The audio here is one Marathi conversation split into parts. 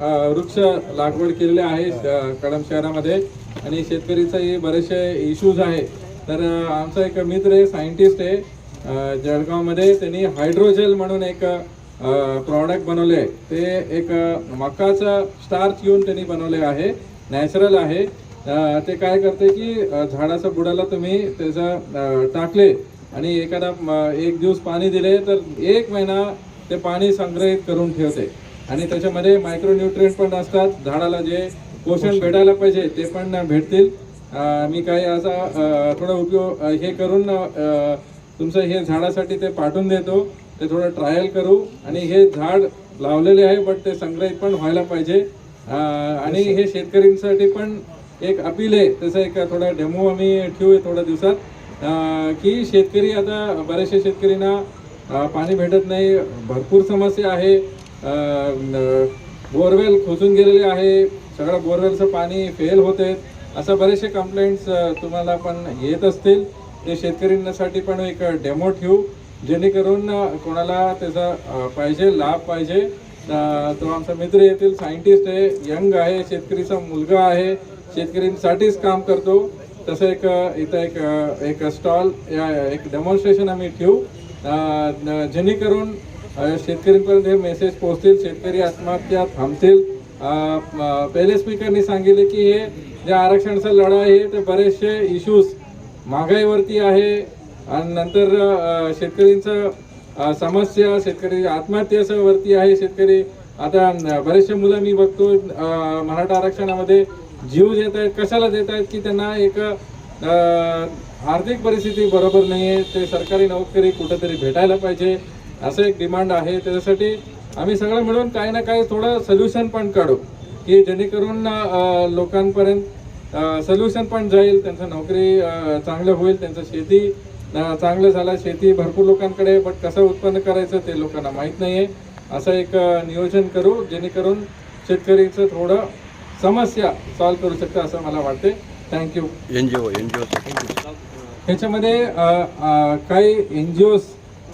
वृक्ष लागवड केलेले आहे अ, शहरामध्ये. आणि शेतकरीचाही बरेचसे इश्यूज आहे. तर आमचा एक मित्र आहे सायंटिस्ट आहे. जळगावमध्ये त्यांनी हायड्रोजेल म्हणून एक प्रॉडक्ट बनवले. आहे ते एक मकाचा मकाचं स्टार्च येऊन त्यांनी बनवले आहे. नॅचरल आहे. ते काय करते की अ, झाडाच्या बुडाला तुम्ही त्याचं टाकले. आणि एखादा एक दिवस पाणी दिले तर एक महिना ते पाणी संग्रहित करून ठेवते. आणि त्याच्यामध्ये मायक्रोन्युट्रिएंट पण असतात. झाडाला जे पोषण भेटायला पाहिजे ते पण भेटतील. मी काही असा थोडा उपयोग हे करून तुमचं हे झाडासाठी ते पाठवून देतो. ते थोडं ट्रायल करू. आणि हे झाड लावलेले आहे बट ते संग्रहित पण व्हायला पाहिजे. आणि हे शेतकऱ्यांसाठी पण एक अपील आहे. त्याचा एक थोडा डेमो आम्ही ठेवू थोड्या दिवसात. की शेतकरी आता बरेचसे शेतकऱ्यांना पाणी भेटत नाही. भरपूर समस्या आहे. बोरवेल खोचून गेलेले आहे. सगळं बोरवेलचं पाणी फेल होते. असं बरेचसे कंप्लेंट्स तुम्हाला पण येत असतील. ते शेतकऱ्यांसाठी पण एक डेमो ठेवू. जेणेकरून कोणाला त्याचा पाहिजे लाभ पाहिजे. तो आमचा मित्र येथील सायंटिस्ट आहे. यंग आहे. शेतकरीचा मुलगा आहे. शेतकऱ्यांसाठीच काम करतो. तसं एक इथं एक एक स्टॉल या एक डेमॉन्स्ट्रेशन आम्ही ठेवू. जेणेकरून शेतकरीपर्यंत शेतकऱ्यांपर्यंत हे मेसेज पोहोचतील. शेतकरी आत्महत्या थांबतील. पहिले स्पीकरनी सांगितले की हे जे आरक्षणाचा लढा आहे ते बरेचसे इश्यूज महागाईवरती आहे. आणि नंतर शेतकरींचं समस्या शेतकरी आत्महत्याच्या वरती आहे. शेतकरी आता बरेचसे मुलं मी बघतो मराठा आरक्षणामध्ये जीव देत आहेत. कशाला देत आहेत? की त्यांना एक आर्थिक परिस्थिती बरोबर नाही आहे ते सरकारी नोकरी कुठंतरी भेटायला पाहिजे. असं एक डिमांड आहे. त्याच्यासाठी आम्ही सगळं मिळून काही ना काही थोडं सोल्युशन पण काढू की जेणेकरून लोकांपर्यंत सोल्युशन पण जाईल. त्यांचं नोकरी चांगलं होईल. त्यांचं शेती चांगलं झालं. शेती भरपूर लोकांकडे बट कसं उत्पन्न करायचं ते लोकांना माहीत नाही आहे असं एक नियोजन करू जेणेकरून शेतकरीचं थोडं समस्या सॉल्व्ह करू शकतं असं मला वाटते thank you N G O N G O ह्याच्यामध्ये काही एन जी ओज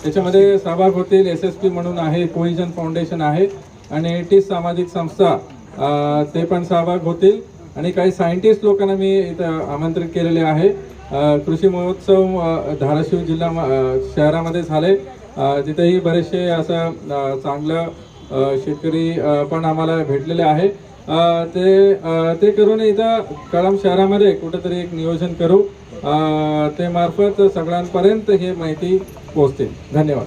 त्याच्यामध्ये सहभाग होतील एस एस पी म्हणून आहे कोहिजन फाउंडेशन आहे आणि एटीस सामाजिक संस्था ते पण सहभाग होतील. आणि काही सायंटिस्ट लोकांना मी इथं आमंत्रित केलेले आहे. कृषी महोत्सव धाराशिव जिल्हा म- शहरामध्ये झाले. तिथेही बरेचसे असं चांगलं शेतकरी पण आम्हाला भेटलेले आहे. ते ते करून इथं कळम शहरामध्ये कुठेतरी एक नियोजन करू. ते मार्फत सगळ्यांपर्यंत हे माहिती पोहोचते. धन्यवाद.